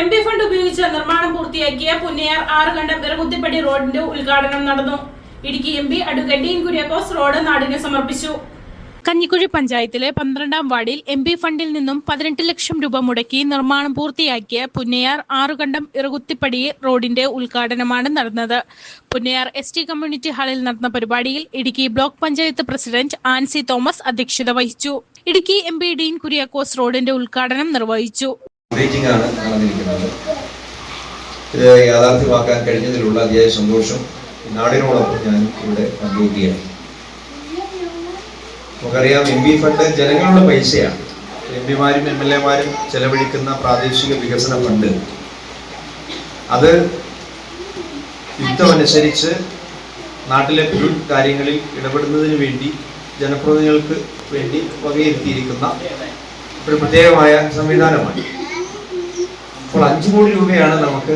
M P fund ഉപയോഗിച്ച് നിർമ്മാണം പൂർത്തിയാക്കിയ പുന്നയാർ ആറുകണ്ടം വിറകുത്തിപ്പടി റോഡിന്റെ ഉദ്ഘാടനം നടന്നു. Idukki M P Dean Kuriakose road നാടിന് സമർപ്പിച്ചു. കഞ്ഞിക്കുഴി പഞ്ചായത്തിലെ പന്ത്രണ്ടാം വാർഡിൽ എം പി ഫണ്ടിൽ നിന്നും പതിനെട്ട് ലക്ഷം രൂപ മുടക്കി നിർമ്മാണം പൂർത്തിയാക്കിയ പുന്നയാർ ആറുകണ്ടം ഇറകുത്തിപ്പടി റോഡിന്റെ ഉദ്ഘാടനമാണ് നടന്നത്. പുന്നയാർ എസ് ടി കമ്മ്യൂണിറ്റി ഹാളിൽ നടന്ന പരിപാടിയിൽ ഇടുക്കി ബ്ലോക്ക് പഞ്ചായത്ത് പ്രസിഡന്റ് ആൻസി തോമസ് അധ്യക്ഷത വഹിച്ചു. ഇടുക്കി എം പി ഡീൻ കുര്യാക്കോസ് റോഡിന്റെ ഉദ്ഘാടനം നിർവഹിച്ചു. മീറ്റിംഗ് ആണ് നടന്നിരിക്കുന്നത്. ഇത് യാഥാർത്ഥ്യമാക്കാൻ കഴിഞ്ഞതിലുള്ള അതിയായ സന്തോഷം നാടിനോടൊപ്പം ഞാൻ ഇവിടെ പങ്കുവയ്ക്കുകയാണ് നമുക്കറിയാം എം പി ഫണ്ട് ജനങ്ങളുടെ പൈസയാണ്. എം പിമാരും എം എൽ എമാരും ചെലവഴിക്കുന്ന പ്രാദേശിക വികസന ഫണ്ട് അത് യുദ്ധമനുസരിച്ച് നാട്ടിലെ പൊതു കാര്യങ്ങളിൽ ഇടപെടുന്നതിന് വേണ്ടി ജനപ്രതിനിധികൾക്ക് വേണ്ടി വകയിരുത്തിയിരിക്കുന്ന ഒരു പ്രത്യേകമായ സംവിധാനമാണ്. അപ്പോൾ അഞ്ചു കോടി രൂപയാണ് നമുക്ക്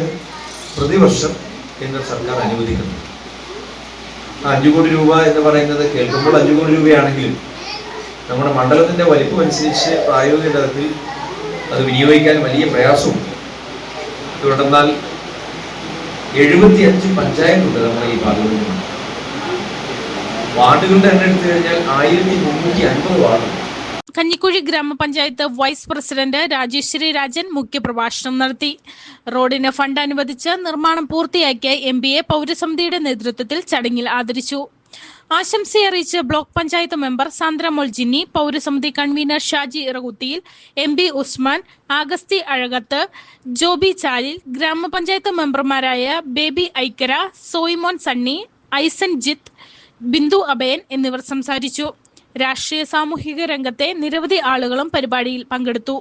പ്രതിവർഷം കേന്ദ്ര സർക്കാർ അനുവദിക്കുന്നത്. അഞ്ചു കോടി രൂപ എന്ന് പറയുന്നത് കേൾക്കുമ്പോൾ അഞ്ചു കോടി രൂപയാണെങ്കിലും നമ്മുടെ മണ്ഡലത്തിന്റെ വലിപ്പം അനുസരിച്ച് പ്രായോഗിക തലത്തിൽ അത് വിനിയോഗിക്കാൻ വലിയ പ്രയാസമുണ്ട്. തുടർന്നാൽ എഴുപത്തി അഞ്ച് പഞ്ചായത്തുണ്ട് നമ്മുടെ ഈ ഭാഗങ്ങളിൽ വാർഡുകളുടെ എണ്ണം എടുത്തു കഴിഞ്ഞാൽ ആയിരത്തി മുന്നൂറ്റി അൻപത് വാർഡുണ്ട്. കഞ്ഞിക്കുഴി ഗ്രാമപഞ്ചായത്ത് വൈസ് പ്രസിഡന്റ് രാജേശ്വരി രാജൻ മുഖ്യപ്രഭാഷണം നടത്തി. റോഡിന് ഫണ്ട് അനുവദിച്ച് നിർമ്മാണം പൂർത്തിയാക്കിയ എം ബി എ പൗരസമിതിയുടെ നേതൃത്വത്തിൽ ചടങ്ങിൽ ആദരിച്ചു. ആശംസയറിയിച്ച് block panchayat member Sandramol Jinni പൗരസമിതി convener Shaji Irakuthiyil M B Usman Augusthy Azhakath Joby Chalil ഗ്രാമപഞ്ചായത്ത് മെമ്പർമാരായ ബേബി ഐക്കര സോയിമോൻ സണ്ണി ഐസൻ ജിത്ത് ബിന്ദു അഭയൻ എന്നിവർ സംസാരിച്ചു. രാഷ്ട്രീയ സാമൂഹിക രംഗത്തെ നിരവധി ആളുകളും പരിപാടിയിൽ പങ്കെടുത്തു.